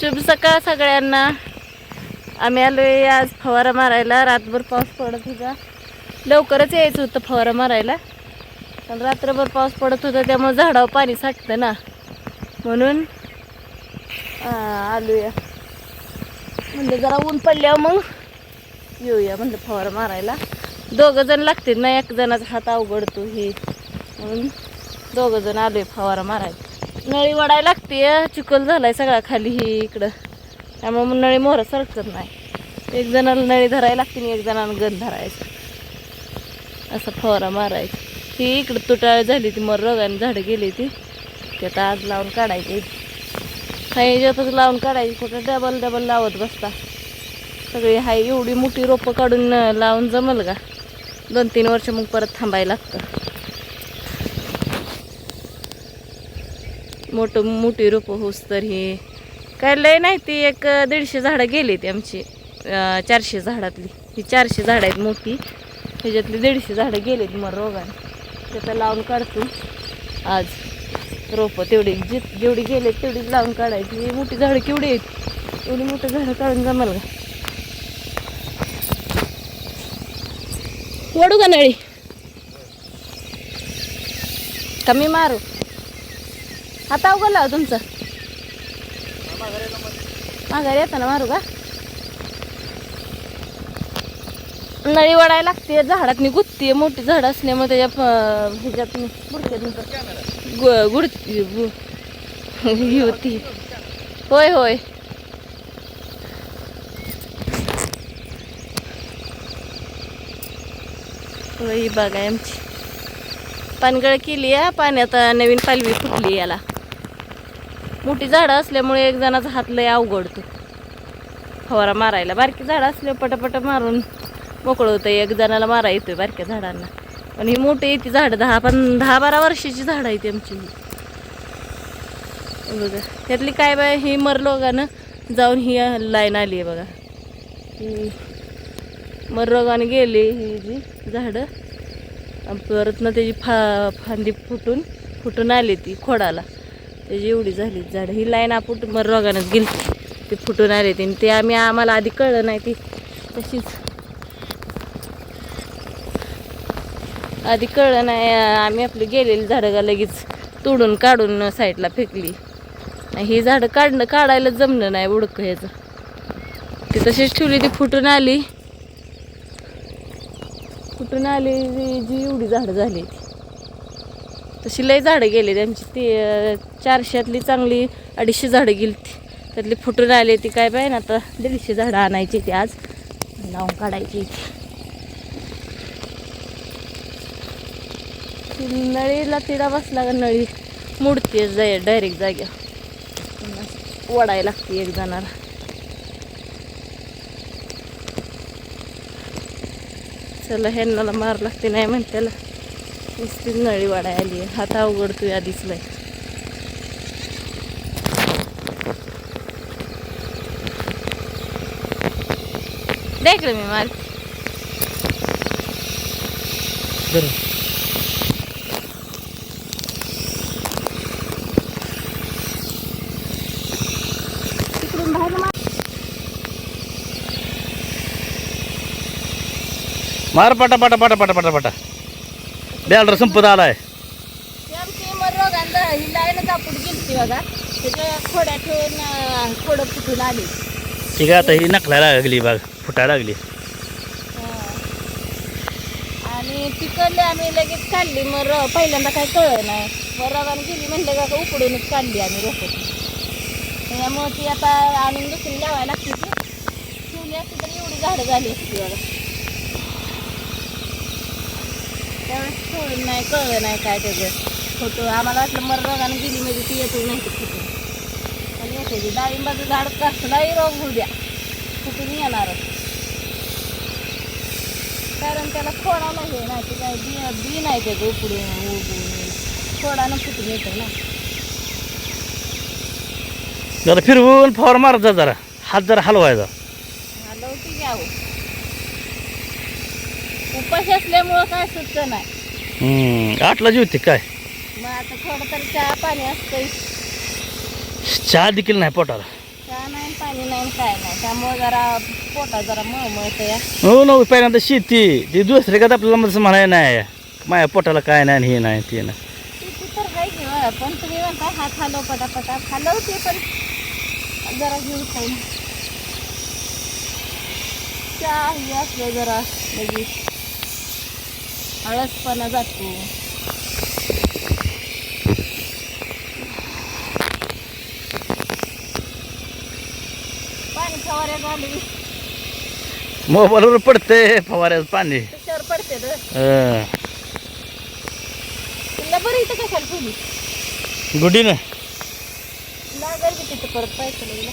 शुभ सकाळ सगळ्यांना. आम्ही आलो आहे आज फवारा मारायला. रातभर पाऊस पडत होता. लवकरच यायचं होतं फवारा मारायला. पण रात्रभर पाऊस पडत होता त्यामुळे झाडावर पाणी साठतं ना. म्हणून आलूया. म्हणजे जरा ऊन पडल्यावर मग येऊया म्हणलं फवारा मारायला. दोघं जण लागतील ना एक जणाचा हात अवघडतो हे. म्हणून दोघं जण आलोय फवारा मारायला. नळी वडायला लागते चिखल झालाय सगळा खाली ही इकडं. त्यामुळे मग नळी मोहर सरकत नाही. एक जणाला नळी धरायला लागते आणि एक जणाला गण धरायचं. असं फवारा मारायचं. ही इकडं तुटाळ झाली ती मग रोगाने झाडं गेली ती. ते आता आज लावून काढायची. काही याच्यातच लावून काढायची कुठं डबल डबल लावत बसता. सगळी हाय एवढी मोठी रोपं काढून लावून जमल का? दोन तीन वर्ष मग परत थांबायला लागतं. मोठं मोठी रोपं होस तर हे. काय लय नाही ती एक दीडशे झाडं गेली ती आमची. चारशे झाडातली. ही चारशे झाडं आहेत मोठी. ह्याच्यातली दीडशे झाडं गेलीत मग रोगाने. त्याचं लावून काढतो. आज रोपं तेवढी जी जेवढी गेले तेवढीच लावून काढायची. मोठी झाडं केवढी आहेत? एवढी मोठी झाडं काढून जमाल का वडू का नळी? कमी मारू? आता उघडला तुमचं. माघारी येताना मारू का? नळी वडायला लागते झाडातनी गुत्ती मोठी झाड असल्यामुळे त्याच्या ह्याच्यात बुडक्यात गुड गु- ही होती. होय होय. होय बघा बाग आहे आमची. पानगळ केली आहे पाण्यात नवीन पालवी फुटली याला. मोठी झाडं असल्यामुळे एक जणाचा हात लय अवघडतो फवारा मारायला बारकी झाडं असले पटापट मारून मोकळं होतं. एक जणाला मारा येतोय बारक्या झाडांना. पण ही मोठी ती झाडं दहा पण दहा बारा वर्षाची झाडं आहेत आमची बघा त्यातली काय बाय ही मरलोगानं जाऊन ही लाईन आली आहे बघा. ही मररोगाने गेली ही जी झाडं. परत ना त्याची फा फांदी फुटून फुटून आली ती खोडाला. त्याची एवढी झाली झाड ही लाईन आपण मग रोगानंच गेली. ती फुटून आले ती आणि ते आम्ही आम्हाला आधी कळलं नाही ती. तशीच. आधी कळलं नाही आम्ही आपली गेलेली झाडं का लगेच तोडून काढून साईडला फेकली. ही झाडं काढणं काढायला जमलं नाही उडकं ह्याचं. ती तशीच ठेवली ती फुटून आली. फुटून आली जी जी एवढी झाडं झाली ती तशी लय झाडं गेली. त्यांची ती चारशेतली चांगली अडीचशे झाडं गेली ती त्यातली फुटून आली ती काय पाहिजे ना आता दीडशे झाडं आणायची ती आज. लावून काढायची. नळीला तिडा बसला का नळी? मुडते जाय डायरेक्ट जाग्या ओढायला लागते एक जणाला. चला ह्यांना मार लागते नाही म्हणत्याला नुसतीच नळी वाडाय आली आहे. हात अवघडतोय आधीच लय देख मी मार तिकडून बाहेर मार मार पाटा पाटा पाटा पाटा पाटा पाटा. बॅलर संपत आलाय. आमची मरोगांदा ही लाईन कापून गेलती बघा. त्याच्या खोड्या ठेवून खोडं फुटून आली. ठीक आहे आता ही नकलायला लागली बाग फुटायला लागली. आणि तिकडले आम्ही लगेच काढली मग र- पहिल्यांदा काय कळलं नाही. मग रवान गेली म्हणलं का उकडूनच काढली आम्ही रोपं. त्यामुळे ती आता आणून दुसरी लावायला लागते ती. ठेवली असती तर एवढी झाडं झाली असती बघा. त्यावेळेस सोडून नाही कळलं नाही काय त्याचं. फोटो आम्हाला वाटलं मर रोगाने गेली म्हणजे ती येतो नाही येते ती. डाळिंबाचं झाड कसलाही रोग होऊ द्या फुटून येणारच कारण त्याला खोडाला हे नाही ते काय बी बी नाही त्याचं उकडून उगून खोडानं फुटून येतं ना? जरा फिरवून फवार मारत जा जरा. हात जरा हलवायचा. हलवती घ्यावं उपाशी असल्यामुळं काय सुचत नाही. हम्म, आठला जेवते काय? मग आता थोडं तरी चहा पाणी असतंय. चहा देखील नाही पोटाला? चहा नाही पाणी नाही काय नाही. त्यामुळे जरा पोटा जरा मळमळत या हो ना पहिल्यांदा शेती. ती दुसरे का आपल्याला म्हणजे म्हणाय नाही. माझ्या पोटाला काय नाही आणि हे नाही ते नाही. शेती तर आहे की बा, पण तुम्ही म्हणताय हात हलव पटापटा. हलवते पण जरा घेऊ खाईन. चहा हे असलं जरा लगेच. हळसपणा जातो. पाणी फवाऱ्या घालू मोबाईलवर पडते फवाऱ्याचं पाणी. त्याच्यावर पडते तर हं. तुला बरं इथं कशाला ठेवली गुडीनं. लागेल की तिथं परत पैसे लागला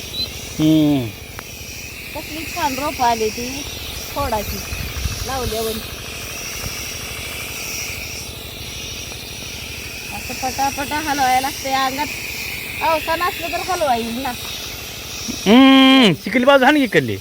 हं. कसली छान रोप आली ती. फोडाची लावल्यावर असं पटापटा हलवायला लागते अंगात. अवसान असलं तर हलवाईल ना. शिकली बाजू हाण की इकडली?